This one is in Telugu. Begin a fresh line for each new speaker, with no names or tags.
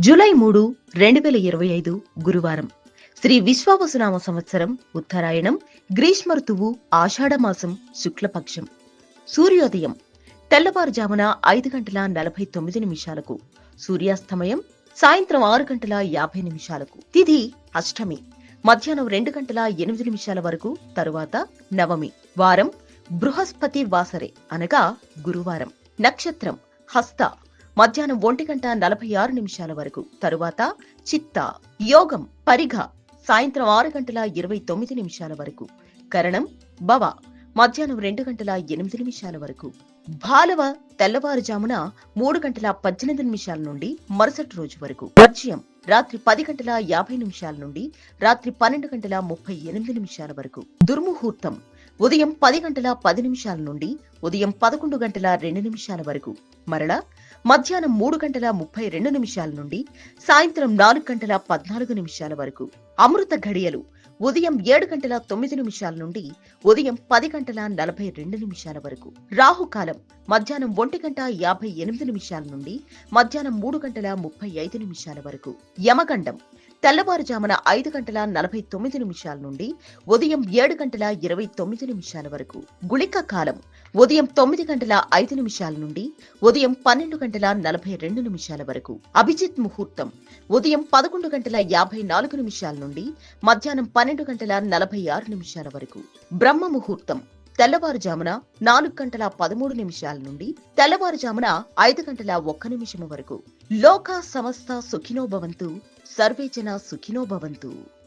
జూలై మూడు రెండు వేల ఇరవై ఐదు గురువారం. శ్రీ విశ్వావసునామ సంవత్సరం ఉత్తరాయణం గ్రీష్మ ఋతువు ఆషాఢమాసం శుక్లపక్షం. సూర్యోదయం తెల్లవారుజామున ఐదు గంటల నలభై తొమ్మిది నిమిషాలకు. సూర్యాస్తమయం సాయంత్రం ఆరు గంటల యాభై నిమిషాలకు. తిథి అష్టమి మధ్యాహ్నం రెండు గంటల ఎనిమిది నిమిషాల వరకు తరువాత నవమి. వారం బృహస్పతి వాసరే అనగా గురువారం. నక్షత్రం హస్త మధ్యాహ్నం ఒంటి గంట నలభై ఆరు నిమిషాల వరకు. తరువాత చిత్త యోగం పరిఘ సాయంత్రం ఆరు గంటల ఇరవై తొమ్మిది నిమిషాల వరకు. కరణం భవ మధ్యాహ్నం రెండు గంటల ఎనిమిది నిమిషాల వరకు. భాలవ తెల్లవారుజామున మూడు గంటల పద్దెనిమిది నిమిషాల నుండి మరుసటి రోజు వరకు. వర్జ్యం రాత్రి పది గంటల యాభై నిమిషాల నుండి రాత్రి పన్నెండు గంటల ముప్పై ఎనిమిది నిమిషాల వరకు. దుర్ముహూర్తం ఉదయం పది గంటల పది నిమిషాల నుండి ఉదయం పదకొండు గంటల రెండు నిమిషాల వరకు. మరలా మధ్యాహ్నం మూడు గంటల ముప్పై రెండు నిమిషాల నుండి సాయంత్రం నాలుగు గంటల పద్నాలుగు నిమిషాల వరకు. అమృత ఘడియలు ఉదయం ఏడు గంటల తొమ్మిది నిమిషాల నుండి ఉదయం పది గంటల నలభై రెండు నిమిషాల వరకు. రాహుకాలం మధ్యాహ్నం ఒంటి గంట యాభై ఎనిమిది నిమిషాల నుండి మధ్యాహ్నం మూడు గంటల ముప్పై ఐదు నిమిషాల వరకు. యమగండం తెల్లవారుజామున ఐదు గంటల నలభై తొమ్మిది నిమిషాల నుండి ఉదయం ఏడు గంటల ఇరవై తొమ్మిది నిమిషాల వరకు. గుళిక కాలం ఉదయం తొమ్మిది గంటల ఐదు నిమిషాల నుండి ఉదయం పన్నెండు గంటల నలభై రెండు నిమిషాల వరకు. అభిజిత్ ముహూర్తం ఉదయం పదకొండు గంటల యాభై నాలుగు నిమిషాల నుండి మధ్యాహ్నం పన్నెండు గంటల నలభై ఆరు నిమిషాల వరకు. బ్రహ్మ ముహూర్తం తెల్లవారుజామున నాలుగు గంటల పదమూడు నిమిషాల నుండి తెల్లవారుజామున ఐదు గంటల ఒక్క నిమిషం వరకు లోక సమస్త సుఖినో భవంతు సుఖినోభవంతు సుఖినో భవంతు.